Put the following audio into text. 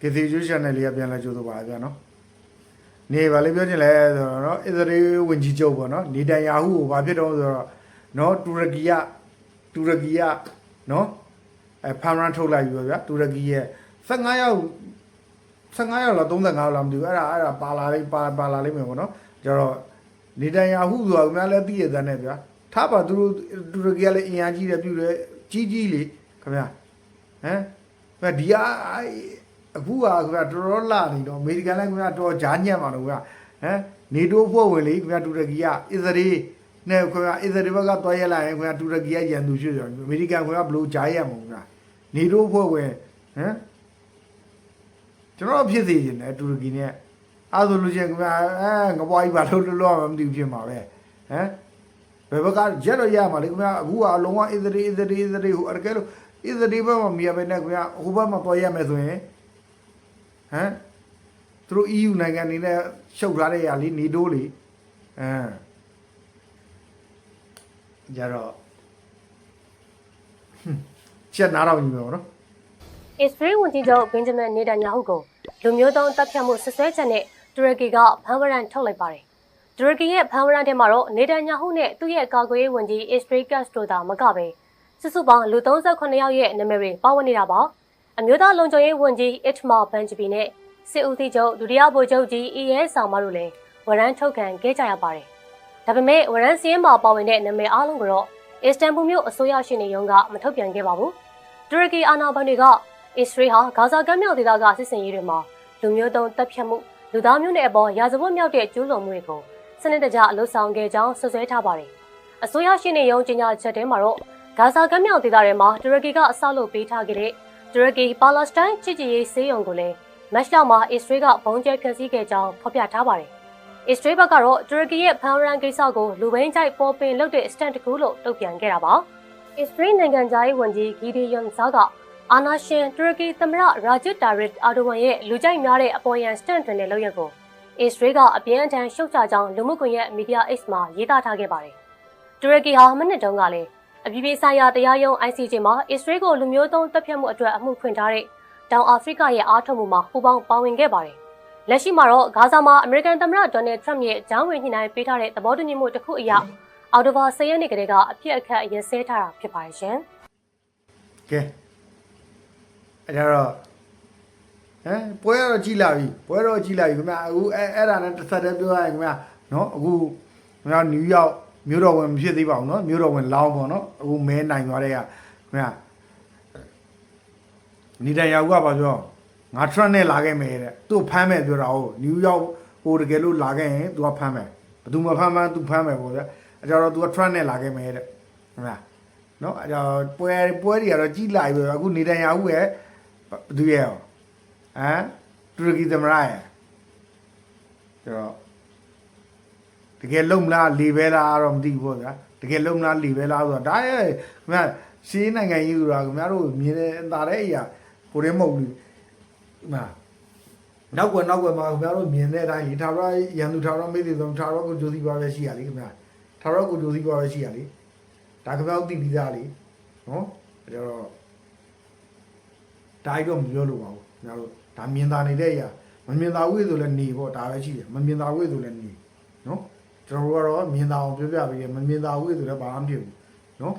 ကေသီကျူး channel လေးကပြန်လာကြိုးတော့ပါဗျာနော်နေပါလေပြောချင်လဲဆိုတော့နော်အစ္စရေးဝင်ကြီးချုပ်ပေါ့နော်နေတန်ယာဟုကိုဘာဖြစ်တော့ဆိုတော့နော်တူရကီကတူရကီကနော်အဲဖမ်ရန်ထုတ်လိုက်ပြီပေါ့ဗျာတူရကီရဲ့15ယောက်15ယောက်လား35ယောက်လားမသိဘူးအဲ့ဒါအဲ့ဒါပါလာလေးပါပါလာလိမ့်မယ်ပေါ့နော်ကျတော့နေတန်ယာဟုဆိုတာကများလဲသိရတဲ့နဲ့ဗျာထားပါသူတို့တူရကီကလည်းအင်အားကြီးတယ်ပြုတယ်ကြီးကြီးလေခင်ဗျာဟမ်ဘယ်ဒီအား အခုကခင်ဗျာတော်တော်လာနေတော့အမေရိကန်လည်းခင်ဗျာတော်ကြားညံ့ပါတော့ခင်ဗျာဟမ်နေတိုးဖွဲ့ဝင်လေခင်ဗျာတူရကီကအစ္စရေးနဲ့ခင်ဗျာအစ္စရေးဘက်ကတွားရလာရင်ခင်ဗျာတူရကီကရန်သူရှိတယ်အမေရိကန်ခင်ဗျာဘလို့ကြားရမှာခင်ဗျာနေတိုးဖွဲ့ဝင်ဟမ်ကျွန်တော်ဖြစ်စေချင်တယ်တူရကီနဲ့အဲဆိုလို့ချင်းခင်ဗျာအဲငပွားကြီးပါလို့လို့လို့မသိဘူးဖြစ်မှာပဲဟမ်ဘယ်ဘက်ကရက်တော့ရမှာလေခင်ဗျာအခုကအလုံးဝအစ္စရေးအစ္စရေးအစ္စရေးဟိုအကဲလို့အစ္စရေးဘက်မှာမြင်ပဲနဲ့ခင်ဗျာဟိုဘက်မှာတွားရမယ်ဆိုရင် ဟမ်သူတို့ EU နိုင်ငံအနေနဲ့ရှုပ်ထားတဲ့ຢာလေးနေတိုးလေအဲကြတော့ဟွန်းချက်နားတော့ညီမယ်ဗောနော်အစ္စရေးဝန်ကြီးချုပ်ဘင်ဂျမင်နေတန်ယာဟုကိုလူမျိုးတုံးတပ်ဖြတ်မှုဆွဆွဲချက်နဲ့တူရကီကဖမ်းဝရန်ထုတ်လိုက်ပါတယ်။တူရကီရဲ့ဖမ်းဝရန်ထဲမှာတော့နေတန်ယာဟုနဲ့သူ့ရဲ့ကာကွယ်ရေးဝန်ကြီးအစ္စရေးကတ်တို့သာမကပဲစုစုပေါင်းလူ38ယောက်ရဲ့နာမည်တွေပါဝင်နေတာပါ။ အမျိုးသားလုံခြုံရေးဝန်ကြီးအစ်မာဘန်ဂျဘီနဲ့စစ်ဦးစီးချုပ်ဒုတိယဗိုလ်ချုပ်ကြီးအီရဲဆောင်မတို့လည်းဝရန်ထုတ်ခံခဲ့ကြရပါတယ်။ဒါပေမဲ့ဝရန်စီးရင်မှာပါဝင်တဲ့နာမည်အလုံးကတော့အစ္စတန်ဘူမြို့အစိုးရရှိနေရုံးကမထုတ်ပြန်ခဲ့ပါဘူး။တူရကီအာဏာပိုင်တွေကအစ္စရေးဟာဂါဇာကမ်းမြောင်ဒေသကစစ်စင်ရေးတွေမှာလူမျိုးတုံးတပ်ဖြတ်မှုလူသားမျိုးနွယ်အပေါ်ရာဇဝတ်မြောက်တဲ့ကျူးလွန်မှုတွေကိုစနစ်တကျအလို့ဆောင်ခဲ့ကြောင်းဆွဆွဲထားပါတယ်။အစိုးရရှိနေရုံကြီးညာချက်တဲမှာတော့ဂါဇာကမ်းမြောင်ဒေသထဲမှာတူရကီကအဆောက်လုပ်ပေးထားခဲ့တဲ့ တူရကီပါလက်စတိုင်းချစ်ကြည်ရေးစေးရုံကိုလည်းမတ်လမှာအစ္စရေးကဘုံကျဲဖျက်ဆီးခဲ့ကြောင်းဖော်ပြထားပါတယ်။အစ္စရေးဘက်ကတော့တူရကီရဲ့ဖန်ရန်ကိစ္စကိုလူဘိန်းကြိုက်ပေါ်ပင်လုပ်တဲ့စတန်တကူလို့တုံ့ပြန်ခဲ့တာပါ။အစ္စရေးနိုင်ငံသားရေးဝန်ကြီးဂီဒီယွန်ဇာကအာနာရှင်တူရကီသမ္မတရာဂျစ်တာရစ်အာဒိုဝန်ရဲ့လူကြိုက်များတဲ့အပေါ်ယံစတန်တွင်တဲ့လုပ်ရက်ကိုအစ္စရေးကအပြင်းအထန်ရှုတ်ချကြောင်းလူမှုကွန်ရက်မီဒီယာ X မှာရေးသားထားခဲ့ပါတယ်။တူရကီဟာမနစ်တုန်းကလည်း အပြည်ပြည်ဆိုင်ရာတရားရုံး ICJ မှာအစ္စရေးကိုလူမျိုးတုံးတပ်ဖြတ်မှုအတွက်အမှုဖွင့်ထားတဲ့တောင်အာဖရိကရဲ့အားထုတ်မှုမှာပူးပေါင်းပါဝင်ခဲ့ပါတယ်။လက်ရှိမှာတော့ဂါဇာမှာအမေရိကန်သမ္မတဒေါ်နယ်ထရမ့်ရဲ့ဂျောင်းဝင်ညှိနှိုင်းပေးထားတဲ့သဘောတူညီမှုတစ်ခုအရအော်တိုဘာ10ရက်နေ့ကတည်းကအပြစ်အခတ်ရဲစဲထားတာဖြစ်ပါတယ်ရှင်။ကဲအဲ့ဒါတော့ဟမ်ပွဲတော့ကြည်လာပြီပွဲတော့ကြည်လာပြီခင်ဗျာအခုအဲ့အဲ့ဒါနဲ့တစ်ဆက်တည်းပြောရရင်ခင်ဗျာနော်အခုခင်ဗျာနယူးယောက် မြို့တော်ဝင်မဖြစ်သေးပါဘူးနော်မြို့တော်ဝင်လောင်းပေါ့နော်အခုမဲနိုင်သွားတဲ့ကခင်ဗျာနေတန်ယာကဘာပြောငါထရတ်နဲ့လာခဲ့မယ်တဲ့သူ့ဖမ်းမယ်ပြောတာဟုတ်နယူးယောက်ဟိုတကယ်လို့လာခဲ့ရင် तू ကဖမ်းမယ်ဘယ်သူမှဖမ်းမှန်း तू ဖမ်းမယ်ပေါ့ဗျာအဲ့ကြတော့ तू ကထရတ်နဲ့လာခဲ့မယ်တဲ့ခင်ဗျာ နော်အဲ့တော့ပွဲပွဲတွေကတော့ကြီးလာပြီပဲအခုနေတန်ယာဟုရဲ့ဘယ်သူရဲ့ဟမ်တူရကီသမ္မတရဲ့ဆိုတော့ တကယ်လုံမလားလီပဲလားတော့မသိဘူးပေါ့ဗျာတကယ်လုံမလားလီပဲလားဆိုတော့ဒါရဲ့ခင်ဗျာရှင်းနိုင်ငံကြီးဆိုတာခင်ဗျားတို့မြင်နေတာတဲ့အရာကိုရင်းမဟုတ်ဘူးဒီမှာနောက်ကွယ်နောက်ကွယ်မှာခင်ဗျားတို့မြင်တဲ့အတိုင်းလေထာဝရရန်သူထာဝရမိတ်ဆွေဆုံးထာဝရကိုကြိုးစီပါပဲရှိရလေခင်ဗျာထာဝရကိုကြိုးစီပါပဲရှိရလေဒါကပြောက်တိပြီးသားလေနော်အဲတော့ဒါကြီးတော့မပြောလို့ပါဘူးကျွန်တော်တို့ဒါမြင်သာနေတဲ့အရာမမြင်သာဝိဆိုလည်းနေပေါ့ဒါပဲရှိတယ်မမြင်သာဝိဆိုလည်းနေနော် ကျွန်တော်တို့ကတော့မြင်သာအောင်ပြောပြပေးတယ်မမြင်သာဝိဆိုလည်းဘာမှမဖြစ်ဘူးနော်